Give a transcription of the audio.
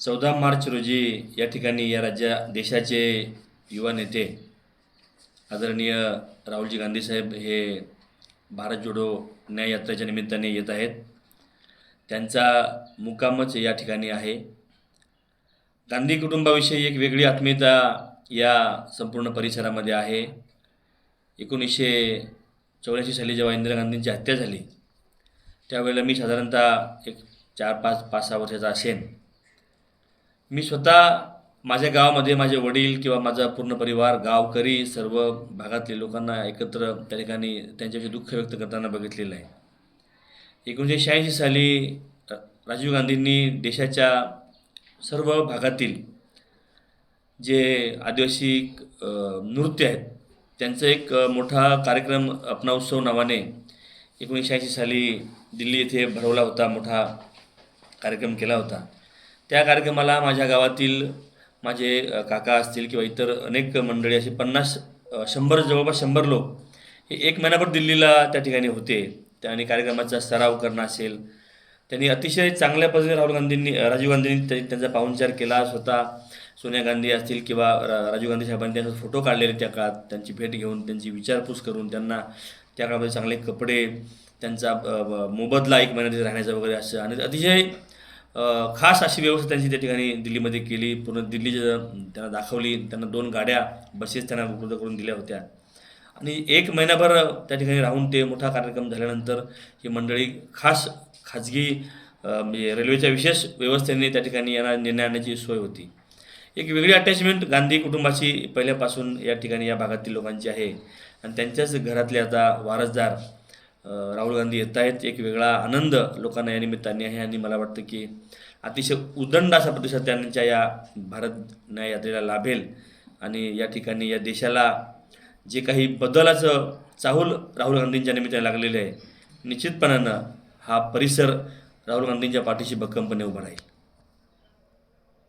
चौदा मार्च रोजी या ठिकाणी या राज्या देशाचे युवा नेते आदरणीय राहुलजी गांधी साहेब हे भारत जोडो न्याय यात्रेच्या निमित्ताने येत आहेत. त्यांचा मुक्कामच या ठिकाणी आहे. गांधी कुटुंबाविषयी एक वेगळी आत्मीयता या संपूर्ण परिसरामध्ये आहे. एकोणीसशे चौऱ्याऐंशी साली जेव्हा इंदिरा गांधींची हत्या झाली त्यावेळेला मी साधारणतः एक चार पाच पाच सहा वर्षाचा असेन. मी स्वतः माझ्या गावामध्ये माझे वडील किंवा माझा पूर्ण परिवार गावकरी सर्व भागातले लोकांना एकत्र त्या ठिकाणी त्यांच्याविषयी दुःख व्यक्त करताना बघितलेलं आहे. एकोणीसशे शहाऐंशी साली राजीव गांधींनी देशाच्या सर्व भागातील जे आदिवासी नृत्य आहेत त्यांचा एक मोठा कार्यक्रम अपना उत्सव नावाने एकोणीसशे शहाऐंशी साली दिल्ली येथे भरवला होता मोठा कार्यक्रम केला होता. त्या कार्यक्रमाला माझ्या गावातील माझे काका असतील किंवा इतर अनेक मंडळी असे पन्नास शंभर जवळपास शंभर लोक हे एक महिनाभर दिल्लीला त्या ठिकाणी होते. त्या आणि कार्यक्रमाचा सराव करणं असेल. त्यांनी अतिशय चांगल्या पद्धतीने राहुल गांधींनी राजीव गांधींनी त्यांचा पाहुणचार केला. स्वतः सोनिया गांधी असतील किंवा राजीव गांधी साहेबांनी त्यांचा फोटो काढलेले त्या काळात. त्यांची भेट घेऊन त्यांची विचारपूस करून त्यांना त्या काळामध्ये चांगले कपडे त्यांचा मोबदला एक महिन्यात राहण्याचा वगैरे असं आणि अतिशय खास अशी व्यवस्था त्यांची त्या ठिकाणी दिल्लीमध्ये केली. पूर्ण दिल्ली त्यांना दाखवली. त्यांना दोन गाड्या बसेस त्यांना उपलब्ध करून दिल्या होत्या. आणि एक महिनाभर त्या ठिकाणी राहून ते मोठा कार्यक्रम झाल्यानंतर ही मंडळी खास खाजगी म्हणजे रेल्वेच्या विशेष व्यवस्थेने त्या ठिकाणी यांना नेण्या आणण्याची सोय होती. एक वेगळी अटॅचमेंट गांधी कुटुंबाची पहिल्यापासून या ठिकाणी या भागातील लोकांची आहे. आणि त्यांच्याच घरातले आता वारसदार राहुल गांधी येत आहेत. एक वेगळा आनंद लोकांना या निमित्ताने आहे आणि मला वाटतं की अतिशय उदंड असा प्रतिसाद त्यांच्या या भारत न्याय यात्रेला लाभेल. आणि या ठिकाणी या देशाला जे काही बदलाचं चाहूल राहुल गांधींच्या निमित्ताने लागलेलं आहे निश्चितपणानं हा परिसर राहुल गांधींच्या पाठीशी भक्कमपणे उभा राहील.